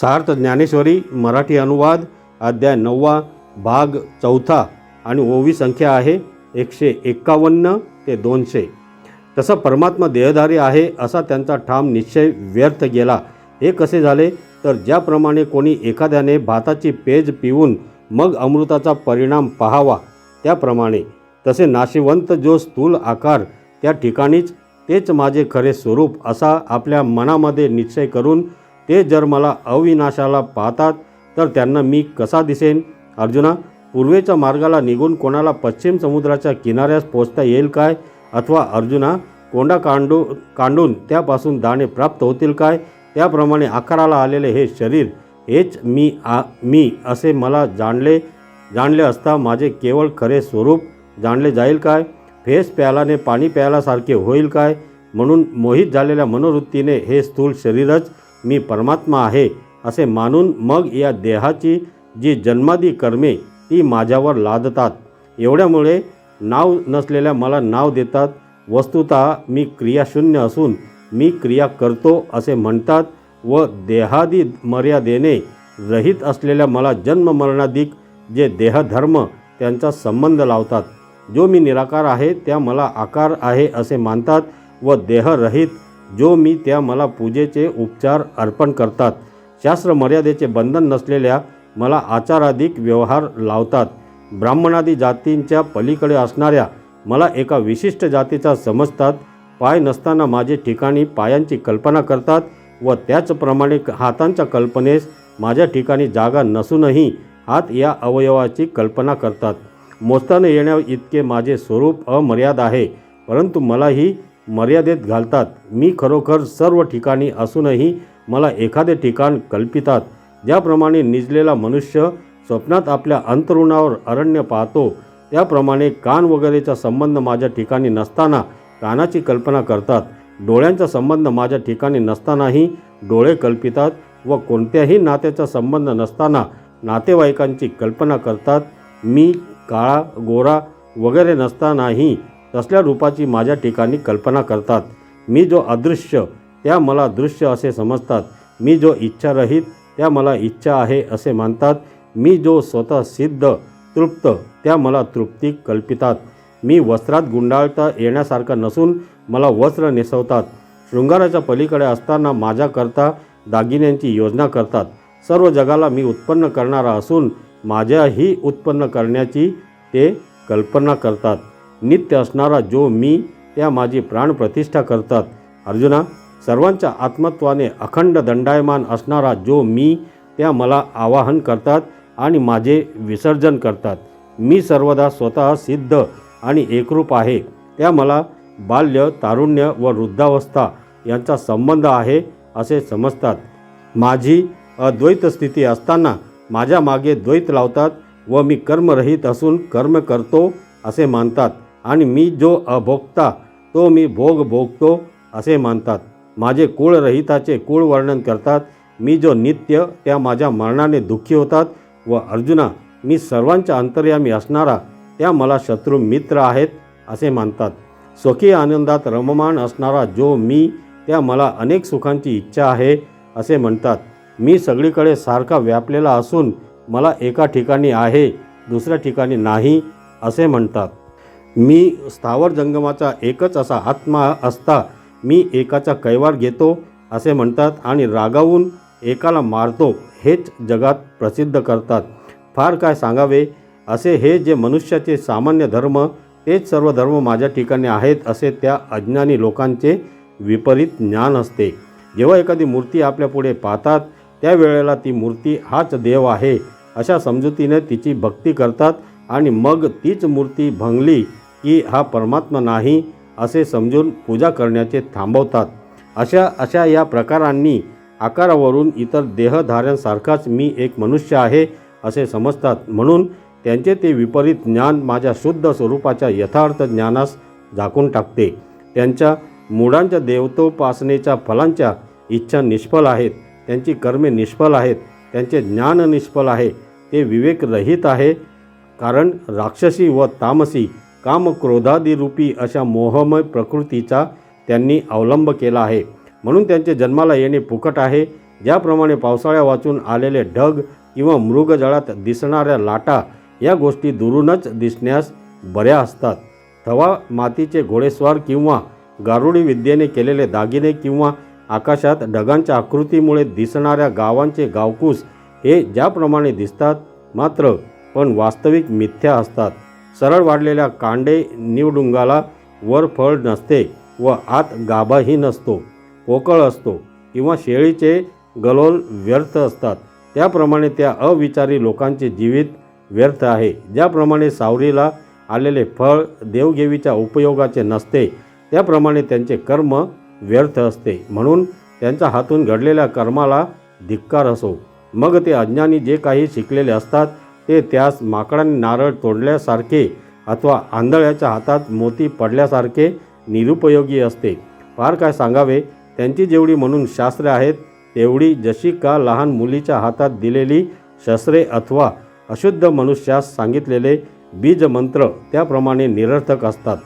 सार्थ ज्ञानेश्वरी मराठी अनुवाद अध्याय नववा भाग चौथा आणि ओवी संख्या आहे एकशे एक्कावन्न ते दोनशे. तसा परमात्मा देहधारी आहे असा त्यांचा ठाम निश्चय व्यर्थ गेला. हे कसे झाले? तर ज्याप्रमाणे कोणी एखाद्याने भाताची पेज पिऊन मग अमृताचा परिणाम पाहावा त्याप्रमाणे. तसे नाशिवंत जो स्थूल आकार त्या ठिकाणीच तेच माझे खरे स्वरूप असा आपल्या मनामध्ये निश्चय करून ते जर मला अविनाशाला पाहतात तर त्यांना मी कसा दिसेन? अर्जुना पूर्वेच्या मार्गाला निघून कोणाला पश्चिम समुद्राच्या किनाऱ्यास पोचता येईल काय? अथवा अर्जुना कोंडा कांडू कांडून त्यापासून दाणे प्राप्त होतील काय? त्याप्रमाणे आकाराला आलेले हे शरीर हेच मी आ मी असे मला जाणले जाणले असता माझे केवळ खरे स्वरूप जाणले जाईल काय? फेस प्यालाने पाणी प्यायलासारखे होईल काय? म्हणून मोहित झालेल्या मनोवृत्तीने हे स्थूल शरीरच मी परमात्मा आहे असे मानून मग या देहाची जी जन्मादी कर्मे ती माझ्यावर लादतात. एवढ्यामुळे नाव नसलेल्या मला नाव देतात. वस्तुतः मी क्रियाशून्य असून मी क्रिया करतो असे म्हणतात व देहादी मर्यादेने रहित असलेल्या मला जन्ममरणाधिक जे देहधर्म त्यांचा संबंध लावतात. जो मी निराकार आहे त्या मला आकार आहे असे मानतात व देहरहित जो मी त्या मला पूजेचे उपचार अर्पण करतात. शास्त्र मर्यादेचे बंधन नसलेल्या मला आचाराधिक व्यवहार लावतात. ब्राह्मणादी जातींच्या पलीकडे असणाऱ्या मला एका विशिष्ट जातीचा समजतात. पाय नसताना माझे ठिकाणी पायांची कल्पना करतात व त्याचप्रमाणे हातांच्या कल्पनेस माझ्या ठिकाणी जागा नसूनही हात या अवयवाची कल्पना करतात. मोजताना येण्या इतके माझे स्वरूप अमर्याद आहे परंतु मलाही मर्यादेत घालतात. मी खरोखर सर्व ठिकाणी असूनही मला एखादे ठिकाण कल्पितात. ज्याप्रमाणे निजलेला मनुष्य स्वप्नात आपल्या अंतरुणावर अरण्य पाहतो त्याप्रमाणे कान वगैरेचा संबंध माझ्या ठिकाणी नसताना कानाची कल्पना करतात. डोळ्यांचा संबंध माझ्या ठिकाणी नसतानाही डोळे कल्पितात व कोणत्याही नात्याचा संबंध नसताना नातेवाईकांची कल्पना करतात. मी काळा गोरा वगैरे नसतानाही तसल्या रूपाची माझ्या ठिकाणी कल्पना करतात. मी जो अदृश्य त्या मला दृश्य असे समजतात. मी जो इच्छारहित त्या मला इच्छा आहे असे मानतात. मी जो स्वतः सिद्ध तृप्त त्या मला तृप्ती कल्पितात. मी वस्त्रात गुंडाळता येण्यासारखा नसून मला वस्त्र नेसवतात. शृंगाराच्या पलीकडे असताना माझ्याकरता दागिन्यांची योजना करतात. सर्व जगाला मी उत्पन्न करणारा असून माझ्याही उत्पन्न करण्याची ते कल्पना करतात. नित्य असणारा जो मी त्या माझी प्राणप्रतिष्ठा करतात. अर्जुना सर्वांच्या आत्मत्वाने अखंड दंडायमान असणारा जो मी त्या मला आवाहन करतात आणि माझे विसर्जन करतात. मी सर्वदा स्वतः सिद्ध आणि एकरूप आहे. त्या मला बाल्य तारुण्य व वृद्धावस्था यांचा संबंध आहे असे समजतात. माझी अद्वैत स्थिती असताना माझ्या मागे द्वैत लावतात व मी कर्मरहित असून कर्म करतो असे मानतात. आणि मी जो अभोगता तो मी भोग भोगतो असे मानतात. माझे कुळरहिताचे कुळ वर्णन करतात. मी जो नित्य त्या माझ्या मरणाने दुःखी होतात. व अर्जुना मी सर्वांच्या अंतर्यामी असणारा त्या मला शत्रू मित्र आहेत असे मानतात. स्वकीय आनंदात रममाण असणारा जो मी त्या मला अनेक सुखांची इच्छा आहे असे म्हणतात. मी सगळीकडे सारखा व्यापलेला असून मला एका ठिकाणी आहे दुसऱ्या ठिकाणी नाही असे म्हणतात. मी स्थावर जंगमाचा एकच असा आत्मा असता मी एकाचा कैवार घेतो असे म्हणतात आणि रागावून एकाला मारतो हेच जगात प्रसिद्ध करतात. फार काय सांगावे असे हे जे मनुष्याचे सामान्य धर्म तेच सर्व धर्म माझ्या ठिकाणी आहेत असे त्या अज्ञानी लोकांचे विपरीत ज्ञान असते. जेव्हा एखादी मूर्ती आपल्यापुढे पाहतात त्यावेळेला ती मूर्ती हाच देव आहे अशा समजुतीने तिची भक्ती करतात आणि मग तीच मूर्ती भंगली की हा परमात्मा नाही असे समजून पूजा करण्याचे थांबवतात. अशा अशा या प्रकारांनी आकारावरून इतर देहधाऱ्यांसारखाच मी एक मनुष्य आहे असे समजतात. म्हणून त्यांचे ते विपरीत ज्ञान माझ्या शुद्ध स्वरूपाच्या यथार्थ ज्ञानास झाकून टाकते. त्यांच्या मुळांच्या देवतोपासनेच्या फलांच्या इच्छा निष्फल आहेत. त्यांची कर्मे निष्फल आहेत. त्यांचे ज्ञान निष्फल आहे. ते विवेकरहित आहे. कारण राक्षसी व तामसी कामक्रोधादिरूपी अशा मोहमय प्रकृतीचा त्यांनी अवलंब केला आहे. म्हणून त्यांचे जन्माला येणे फुकट आहे. ज्याप्रमाणे पावसाळ्या वाचून आलेले ढग किंवा मृगजळात दिसणाऱ्या लाटा या गोष्टी दुरूनच दिसण्यास बऱ्या असतात. थवा मातीचे घोडेस्वार किंवा गारुडी विद्येने केलेले दागिने किंवा आकाशात ढगांच्या आकृतीमुळे दिसणाऱ्या गावांचे गावकूस हे ज्याप्रमाणे दिसतात मात्र पण वास्तविक मिथ्या असतात. सरळ वाढलेल्या कांडे निवडुंगाला वर फळ नसते व आत गाभाही नसतो पोकळ असतो किंवा शेळीचे गलोल व्यर्थ असतात. त्याप्रमाणे त्या अविचारी लोकांचे जीवित व्यर्थ आहे. ज्याप्रमाणे सावरीला आलेले फळ देवघेवीच्या उपयोगाचे नसते त्याप्रमाणे त्यांचे कर्म व्यर्थ असते. म्हणून त्यांच्या हातून घडलेल्या कर्माला धिक्कार असो. मग ते अज्ञानी जे काही शिकलेले असतात ते त्यास माकडाने नारळ तोडल्यासारखे अथवा आंधळ्याच्या हातात मोती पडल्यासारखे निरुपयोगी असते. फार काय सांगावे? त्यांची जेवढी म्हणून शास्त्रे आहेत तेवढी जशी का लहान मुलीच्या हातात दिलेली शस्त्रे अथवा अशुद्ध मनुष्यास सांगितलेले बीजमंत्र त्याप्रमाणे निरर्थक असतात.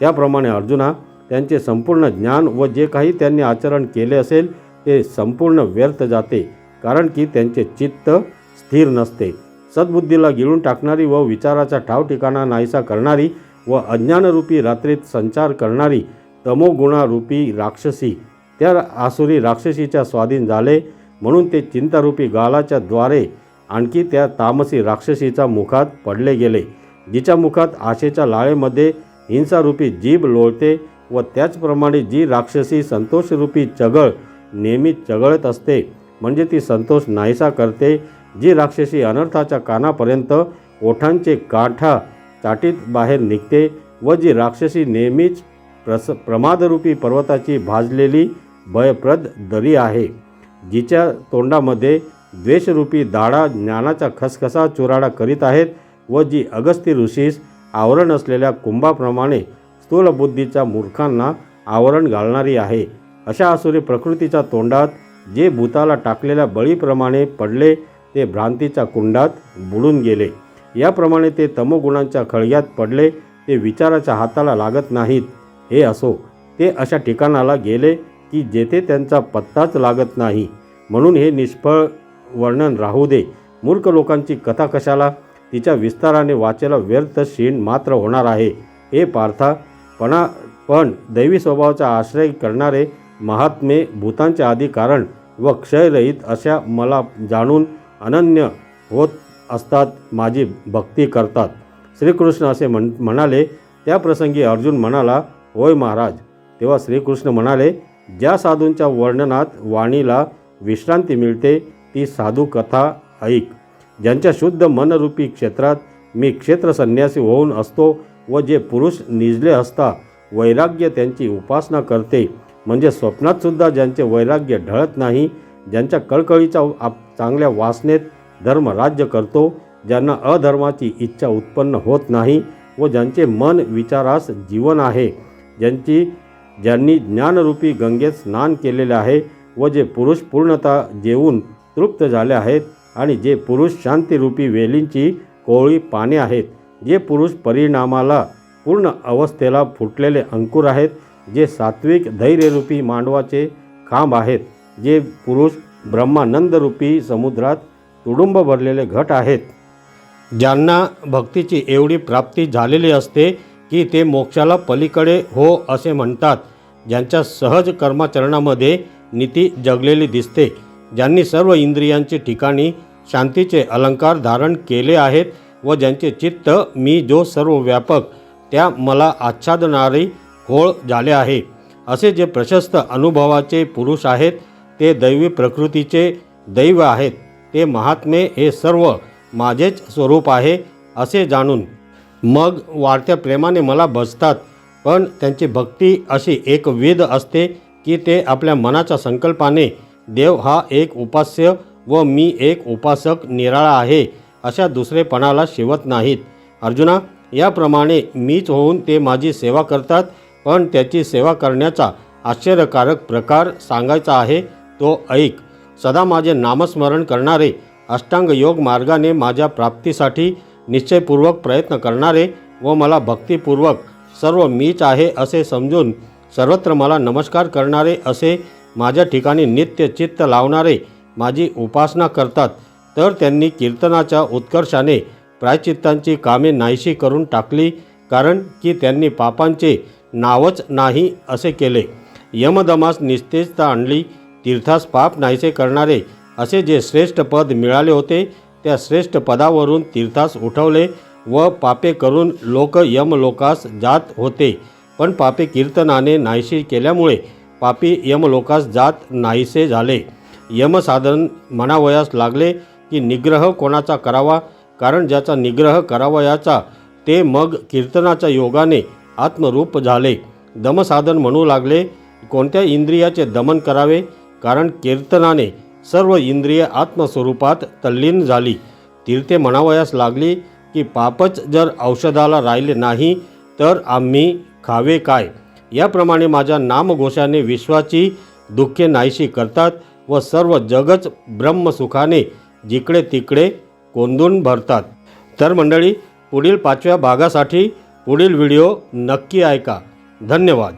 त्याप्रमाणे अर्जुना त्यांचे संपूर्ण ज्ञान व जे काही त्यांनी आचरण केले असेल ते संपूर्ण व्यर्थ जाते कारण की त्यांचे चित्त स्थिर नसते. सद्बुद्धीला गिळून टाकणारी व विचाराचा ठाव ठिकाणा नाहीसा करणारी व अज्ञानरूपी रात्रीत संचार करणारी तमोगुणारूपी राक्षसी. त्या आसुरी राक्षसीच्या स्वाधीन झाले म्हणून ते चिंतारूपी गालाच्या द्वारे आणखी त्या तामसी राक्षसीच्या मुखात पडले गेले जिच्या मुखात आशेच्या लाळेमध्ये हिंसारूपी जीभ लोळते व त्याचप्रमाणे जी राक्षसी संतोषरूपी चगळ नेहमी चगळत असते म्हणजे ती संतोष नाहीसा करते जी राक्षसी अनर्थाच्या कानापर्यंत ओठांचे काठा चाटीत बाहेर निघते व जी राक्षसी नेहमीच प्रस प्रमादरूपी पर्वताची भाजलेली भयप्रद दरी आहे जिच्या तोंडामध्ये द्वेषरूपी दाडा ज्ञानाचा खसखसा चुराडा करीत आहेत व जी अगस्ती ऋषीस आवरण असलेल्या कुंभाप्रमाणे स्थूलबुद्धीच्या मूर्खांना आवरण घालणारी आहे. अशा असुरी प्रकृतीच्या तोंडात जे भूताला टाकलेल्या बळीप्रमाणे पडले ते भ्रांतीच्या कुंडात बुडून गेले. याप्रमाणे ते तमोगुणांच्या खळग्यात पडले ते विचाराच्या हाताला लागत नाहीत. हे असो ते अशा ठिकाणाला गेले की जेथे त्यांचा पत्ताच लागत नाही. म्हणून हे निष्फळ वर्णन राहू दे. मूर्ख लोकांची कथा कशाला? तिच्या विस्ताराने वाचेला व्यर्थ क्षीण मात्र होणार आहे. हे पार्था पणा पण दैवी स्वभावाचा आश्रय करणारे महात्मे भूतांचे अधिकारण कारण व क्षयरहित अशा मला जाणून अनन्य होत असतात माझी भक्ती करतात. श्रीकृष्ण असे म्हण म्हणाले त्या प्रसंगी अर्जुन म्हणाला होय महाराज. तेव्हा श्रीकृष्ण म्हणाले ज्या साधूंच्या वर्णनात वाणीला विश्रांती मिळते ती साधू कथा ऐक. ज्यांच्या शुद्ध मनरूपी क्षेत्रात मी क्षेत्र संन्यासी होऊन असतो व जे पुरुष निजले असता वैराग्य त्यांची उपासना करते. म्हणजे स्वप्नातसुद्धा ज्यांचे वैराग्य ढळत नाही ज्यांच्या कळकळीचा आप चांगल्या वासनेत धर्म राज्य करतो ज्यांना अधर्माची इच्छा उत्पन्न होत नाही व ज्यांचे मन विचारास जीवन आहे ज्यांची ज्यांनी ज्ञानरूपी गंगेत स्नान केलेले आहे व जे पुरुष पूर्णतः जेवून तृप्त झाले आहेत आणि जे पुरुष शांतिरूपी वेलींची कोवळी पाने आहेत जे पुरुष परिणामाला पूर्ण अवस्थेला फुटलेले अंकुर आहेत जे सात्विक धैर्यरूपी मांडवाचे खांब आहेत जे पुरुष ब्रह्मानंदरूपी समुद्रात तुडुंब भरलेले घट आहेत. ज्यांना भक्तीची एवढी प्राप्ती झालेली असते की ते मोक्षाला पलीकडे हो असे म्हणतात. ज्यांच्या सहज कर्माचरणामध्ये नीती जगलेली दिसते ज्यांनी सर्व इंद्रियांची ठिकाणी शांतीचे अलंकार धारण केले आहेत व ज्यांचे चित्त मी जो सर्व व्यापक त्या मला आच्छादणारी होळ झाले आहे. असे जे प्रशस्त अनुभवाचे पुरुष आहेत ते दैवी प्रकृतीचे दैव आहेत. ते महात्मे हे सर्व माझेच स्वरूप आहे असे जाणून मग वाढत्या प्रेमाने मला बसतात. पण त्यांची भक्ती अशी एक वेद असते की ते आपल्या मनाच्या संकल्पाने देव हा एक उपास्य व मी एक उपासक निराळा आहे अशा दुसरेपणाला शिवत नाहीत. अर्जुना याप्रमाणे मीच होऊन ते माझी सेवा करतात पण त्याची सेवा करण्याचा आश्चर्यकारक प्रकार सांगायचा आहे. तो ऐक सदा माझे नामस्मरण करणारे अष्टांग योग मार्गाने माझ्या प्राप्तीसाठी निश्चयपूर्वक प्रयत्न करणारे व मला भक्तिपूर्वक सर्व मीच आहे असे समजून सर्वत्र मला नमस्कार करणारे असे माझ्या ठिकाणी नित्य चित्त लावणारे माझी उपासना करतात तर त्यांनी कीर्तनाच्या उत्कर्षाने प्रायचित्तांची कामे नाहीशी करून टाकली कारण की त्यांनी पापांचे नावच नाही असे केले. यमदमास निस्तेजता आणली तीर्थास पाप नाहीसे करणारे असे जे श्रेष्ठ पद मिळाले होते त्या श्रेष्ठ पदावरून तीर्थास उठवले व पापे करून लोक यमलोकास जात होते. पण पापे कीर्तनाने नाहीशी केल्यामुळे पापी यमलोकास जात नाहीसे झाले. यमसाधन म्हणावयास लागले की निग्रह कोणाचा करावा? कारण ज्याचा निग्रह करावयाचा ते मग कीर्तनाच्या योगाने आत्मरूप झाले. दमसाधन म्हणू लागले कोणत्या इंद्रियाचे दमन करावे? कारण कीर्तनाने सर्व इंद्रिय आत्मस्वरूपात तल्लीन झाली. तीर्थे म्हणावयास लागली की पापच जर औषधाला राहिले नाही तर आम्ही खावे काय? याप्रमाणे माझ्या नामघोषाने विश्वाची दुःखे नाहीशी करतात व सर्व जगच ब्रह्मसुखाने जिकडे तिकडे कोंदून भरतात. तर मंडळी पुढील पाचव्या भागासाठी पुढील व्हिडिओ नक्की ऐका. धन्यवाद.